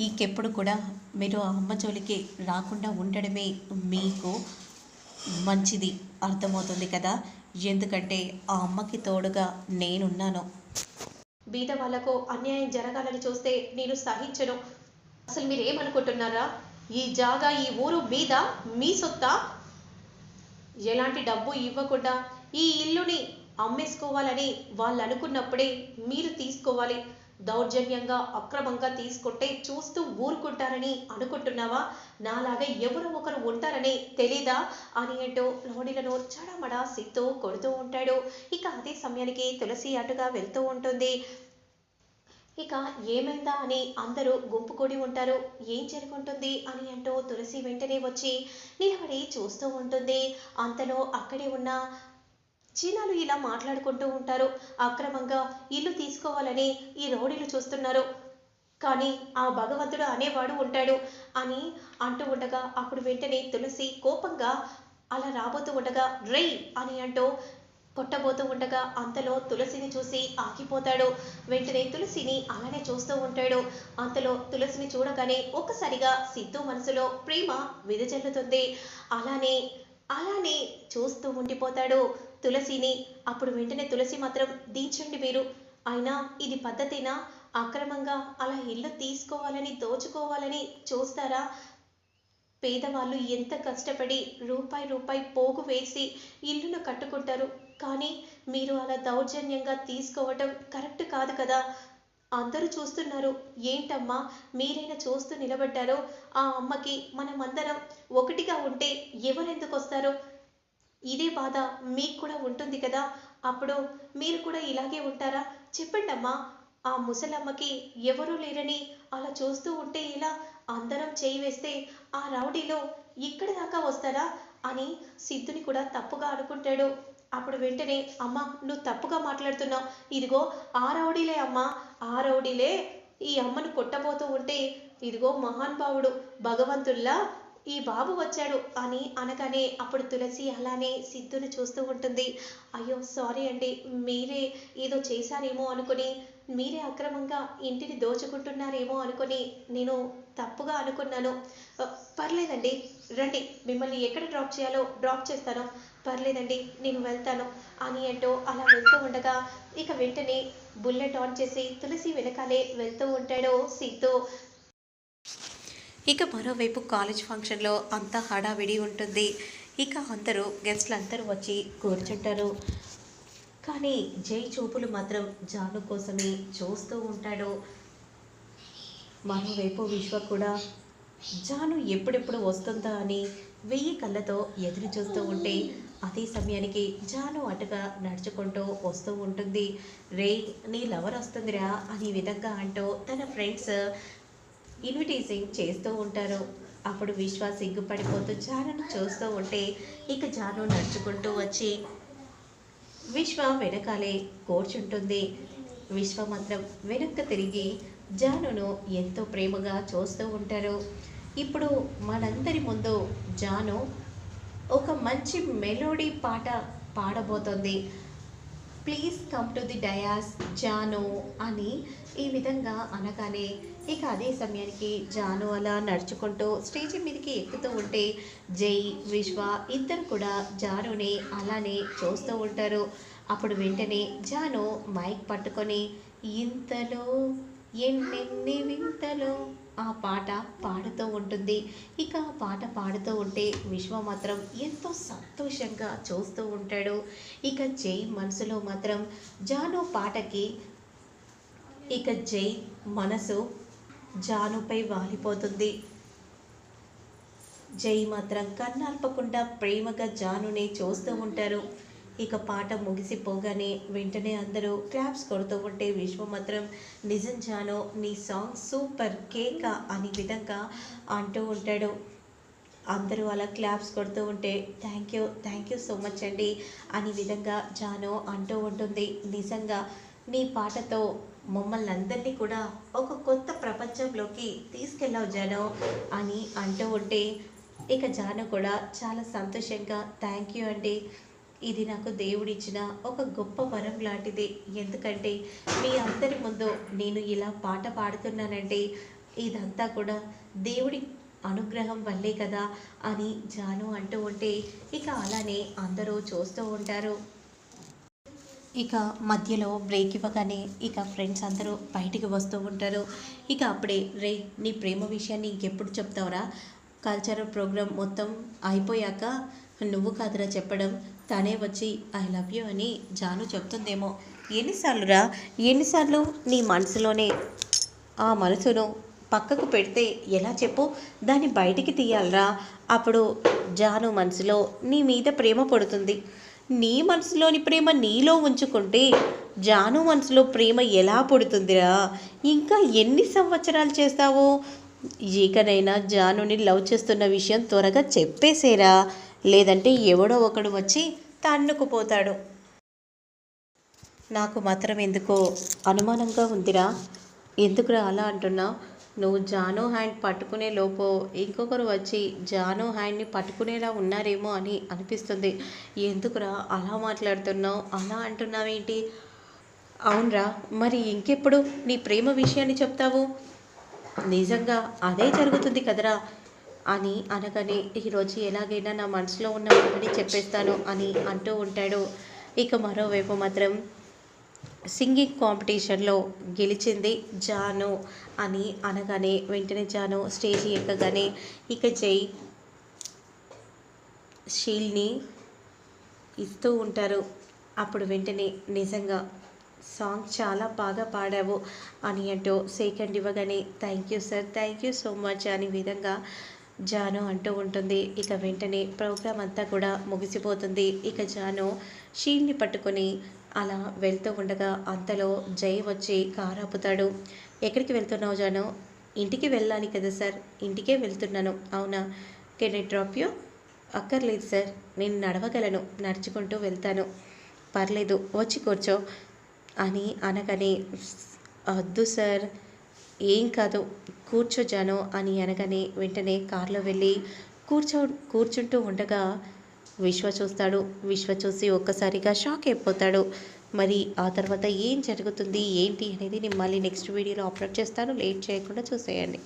ఇంకెప్పుడు కూడా మీరు ఆ అమ్మ జోలికి రాకుండా ఉండడమే మీకు మంచిది అర్థమవుతుంది కదా? ఎందుకంటే ఆ అమ్మకి తోడుగా నేనున్నాను. బీద వాళ్ళకు అన్యాయం జరగాలని చూస్తే నేను సహించను. అసలు మీరు ఏమనుకుంటున్నారా ఈ జాగా ఈ ఊరు మీద మీ సొత్త? ఎలాంటి డబ్బు ఇవ్వకుండా ఈ ఇల్లుని అమ్మేసుకోవాలని వాళ్ళు అనుకున్నప్పుడే మీరు తీసుకోవాలి. దౌర్జన్యంగా అక్రమంగా తీసుకుంటే చూస్తూ ఊరుకుంటారని అనుకుంటున్నావా? నాలాగా ఎవరో ఒకరు ఉంటారని తెలీదా? అని అంటూ లోడీలను చడమడ సిత్తూ కొడుతూ ఉంటాడు. ఇక అదే సమయానికి తులసి అటుగా వెళ్తూ ఉంటుంది. ఇక ఏమైందా అని అందరూ గుంపు కూడి ఉంటారు. ఏం జరుగుంటుంది అని అంటూ తులసి వెంటనే వచ్చి నిలబడి చూస్తూ ఉంటుంది. అంతలో అక్కడే ఉన్న చీనాలు ఇలా మాట్లాడుకుంటూ ఉంటారు. అక్రమంగా ఇల్లు తీసుకోవాలని ఈ రౌడీలు చూస్తున్నారు. కానీ ఆ భగవంతుడు అనేవాడు ఉంటాడు అని అంటూ ఉండగా అప్పుడు వెంటనే తులసి కోపంగా అలా రాబోతూ ఉండగా రై అని అంటూ కొట్టబోతూ ఉండగా అంతలో తులసిని చూసి ఆగిపోతాడు. వెంటనే తులసిని అలానే చూస్తూ ఉంటాడు. అంతలో తులసిని చూడగానే ఒక్కసారిగా సిద్ధు మనసులో ప్రేమ విదజల్లుతుంది. అలానే అలానే చూస్తూ ఉండిపోతాడు. తులసిని. అప్పుడు వెంటనే తులసి మాత్రం దించండి మీరు. అయినా ఇది పద్ధతేనా? అక్రమంగా అలా ఇల్లు తీసుకోవాలని దోచుకోవాలని చూస్తారా? పేదవాళ్ళు ఎంత కష్టపడి రూపాయి రూపాయి పోగు వేసి ఇల్లును కట్టుకుంటారు. కానీ మీరు అలా దౌర్జన్యంగా తీసుకోవటం కరెక్ట్ కాదు కదా? అందరూ చూస్తున్నారు. ఏంటమ్మా? మీరైనా చూస్తూ నిలబడ్డారో? ఆ అమ్మకి మనమందరం ఒకటిగా ఉంటే ఎవరెందుకు వస్తారో ఇదే బాధ మీకు కూడా ఉంటుంది కదా? అప్పుడు మీరు కూడా ఇలాగే ఉంటారా? చెప్పండి అమ్మా ఆ ముసలమ్మకి ఎవరూ లేరని అలా చూస్తూ ఉంటే ఇలా అందరం చేయి వేస్తే ఆ రౌడీలో ఇక్కడి దాకా వస్తారా? అని సిద్ధుని కూడా తప్పుగా అనుకుంటాడు. అప్పుడు వెంటనే అమ్మ నువ్వు తప్పుగా మాట్లాడుతున్నావు. ఇదిగో ఆ రౌడీలే అమ్మా. ఆ రౌడీలే ఈ అమ్మను కొట్టబోతూ ఉంటే ఇదిగో మహానుభావుడు భగవంతుల్లా ఈ బాబు వచ్చాడు అని అనగానే అప్పుడు తులసి అలానే సిద్ధుని చూస్తూ ఉంటుంది. అయ్యో సారీ అండి మీరే ఏదో చేశారేమో అనుకుని మీరే అక్రమంగా ఇంటిని దోచుకుంటున్నారేమో అనుకుని నేను తప్పుగా అనుకున్నాను. పర్లేదండి రండి మిమ్మల్ని ఎక్కడ డ్రాప్ చేయాలో డ్రాప్ చేస్తాను. పర్లేదండి నేను వెళ్తాను అని అంటూ అలా వెళ్తూ ఉండగా ఇక వెంటనే బుల్లెట్ ఆన్ చేసి తులసి వెనకాలే వెళ్తూ ఉంటాడు సిద్ధు. ఇక మరోవైపు కాలేజ్ ఫంక్షన్లో అంతా హడావిడి ఉంటుంది. ఇక అందరూ గెస్ట్లు అందరూ వచ్చి కూర్చుంటారు. కానీ జై చూపులు మాత్రం జాను కోసమే చూస్తూ ఉంటాడు. మరోవైపు విశ్వ కూడా జాను ఎప్పుడెప్పుడు వస్తుందా? అని వెయ్యి కళ్ళతో ఎదురు చూస్తూ ఉంటే అదే సమయానికి జాను అటుగా నడుచుకుంటూ వస్తూ ఉంటుంది. రే నీ లవర్ వస్తుందిరా అని విధంగా అంటూ తన ఫ్రెండ్స్ ఇన్విటేషన్ చేస్తూ ఉంటారు. అప్పుడు విశ్వ సిగ్గుపడిపోతూ జానును చూస్తూ ఉంటే ఇక జాను నడుచుకుంటూ వచ్చి విశ్వ వెనకాలే కూర్చుంటుంది. విశ్వ మాత్రం వెనక్కి తిరిగి జానును ఎంతో ప్రేమగా చూస్తూ ఉంటారు. ఇప్పుడు మనందరి ముందు జాను ఒక మంచి మెలోడీ పాట పాడబోతోంది. Please come to the dais Janu అని ఈ విధంగా అనగానే ఇక అదే సమయానికి జాను అలా నడుచుకుంటూ స్టేజ్ మీదకి ఎక్కుతూ ఉంటే జై విశ్వ ఇద్దరు కూడా జానుని అలానే చూస్తూ ఉంటారు. అప్పుడు వెంటనే జాను మైక్ పట్టుకొని ఇంతలో ఎన్నెన్ని వింతలో ఆ పాట పాడుతూ ఉంటుంది. ఇక ఆ పాట పాడుతూ ఉంటే విశ్వ మాత్రం ఎంతో సంతోషంగా చూస్తూ ఉంటాడు. ఇక జై మనసులో మాత్రం జాను పాటకి ఇక జై మనసు జానుపై వాలిపోతుంది. జై మాత్రం కన్నాల్పకుండా ప్రేమగా జానుని చూస్తూ ఉంటారు. ఇక పాట ముగిసిపోగానే వెంటనే అందరూ క్లాప్స్ కొడుతూ ఉంటే విశ్వ మాత్రం నిజం జాను నీ సాంగ్ సూపర్ కేక అనే విధంగా అంటూ ఉంటాడు. అందరూ అలా క్లాప్స్ కొడుతూ ఉంటే thank you thank you so much అండి అనే విధంగా జాను అంటూ ఉంటుంది. నిజంగా నీ పాటతో మమ్మల్ని అందరినీ కూడా ఒక కొత్త ప్రపంచంలోకి తీసుకెళ్ళావు జాను అని అంటూ ఉంటే ఇక జాను కూడా చాలా సంతోషంగా థ్యాంక్ యూ అండి. ఇది నాకు దేవుడిచ్చిన ఒక గొప్ప వరం లాంటిది. ఎందుకంటే మీ అందరి ముందు నేను ఇలా పాట పాడుతున్నానంటే ఇదంతా కూడా దేవుడి అనుగ్రహం వల్లే కదా అని జాను అంటూ ఉంటే ఇక అలానే అందరూ చూస్తూ ఉంటారు. ఇక మధ్యలో బ్రేక్ ఇవ్వగానే ఇక ఫ్రెండ్స్ అందరూ బయటికి వస్తూ ఉంటారు. ఇక అప్పుడే రే నీ ప్రేమ విషయాన్ని ఇంకెప్పుడు చెప్తావురా? కల్చరల్ ప్రోగ్రామ్ మొత్తం అయిపోయాక నువ్వు కాదురా చెప్పడం. తనే వచ్చి ఐ లవ్ యూ అని జాను చెప్తుందేమో. ఎన్నిసార్లురా? ఎన్నిసార్లు నీ మనసులోనే ఆ మనసును పక్కకు పెడితే ఎలా చెప్పు? దాన్ని బయటికి తీయాలరా. అప్పుడు జాను మనసులో నీ మీద ప్రేమ పడుతుంది. నీ మనసులోని ప్రేమ నీలో ఉంచుకుంటే జాను మనసులో ప్రేమ ఎలా పుడుతుందిరా? ఇంకా ఎన్ని సంవత్సరాలు చేస్తావో? ఇకనైనా జానుని లవ్ చేస్తున్న విషయం త్వరగా చెప్పేసేరా. లేదంటే ఎవడో ఒకడు వచ్చి తన్నుకుపోతాడు. నాకు మాత్రం ఎందుకో అనుమానంగా ఉందిరా. ఎందుకురా అలా అంటున్నా? నువ్వు జాను హ్యాండ్ పట్టుకునే లోపు ఇంకొకరు వచ్చి జాను హ్యాండ్ని పట్టుకునేలా ఉన్నారేమో అని అనిపిస్తుంది. ఎందుకురా అలా మాట్లాడుతున్నావు? అలా అంటున్నావేంటి? అవునరా మరి ఇంకెప్పుడు నీ ప్రేమ విషయాన్ని చెప్తావు? నిజంగా అదే జరుగుతుంది కదరా అని అనగానే ఈరోజు ఎలాగైనా నా మనసులో ఉన్న మాటని చెప్పేస్తాను అని అంటూ ఉంటాడు. ఇక మరోవైపు మాత్రం సింగింగ్ కాంపిటీషన్లో గెలిచింది జాను అని అనగానే వెంటనే జాను స్టేజ్ ఎక్కగానే ఇక జై షీల్ని ఇస్తూ ఉంటారు. అప్పుడు వెంటనే నిజంగా సాంగ్ చాలా బాగా పాడావు అని అంటూ సెకండ్ ఇవ్వగానే thank you sir thank you so much అని విధంగా జాను అంటూ ఉంటుంది. ఇక వెంటనే ప్రోగ్రామ్ అంతా కూడా ముగిసిపోతుంది. ఇక జాను షీల్ని పట్టుకొని అలా వెళ్తూ ఉండగా అంతలో జై వచ్చి కారు ఆపుతాడు ఎక్కడికి వెళ్తున్నావు జాను? ఇంటికి వెళ్ళాలి కదా సార్ ఇంటికే వెళ్తున్నాను. అవునా? Can I drop you? అక్కర్లేదు సార్ నేను నడవగలను నడుచుకుంటూ వెళ్తాను. పర్లేదు వచ్చి కూర్చో. అని అనగానే వద్దు సార్ ఏం కాదు కూర్చో జాను అని అనగానే వెంటనే కారులో వెళ్ళి కూర్చో కూర్చుంటూ ఉండగా విశ్వ చూస్తాడు. విశ్వ చూసి ఒక్కసారిగా షాక్ అయిపోతాడు. మరి ఆ తర్వాత ఏం జరుగుతుంది? ఏంటి అనేది నేను మళ్ళీ నెక్స్ట్ వీడియోలో అప్లోడ్ చేస్తాను. లేట్ చేయకుండా చూసేయండి.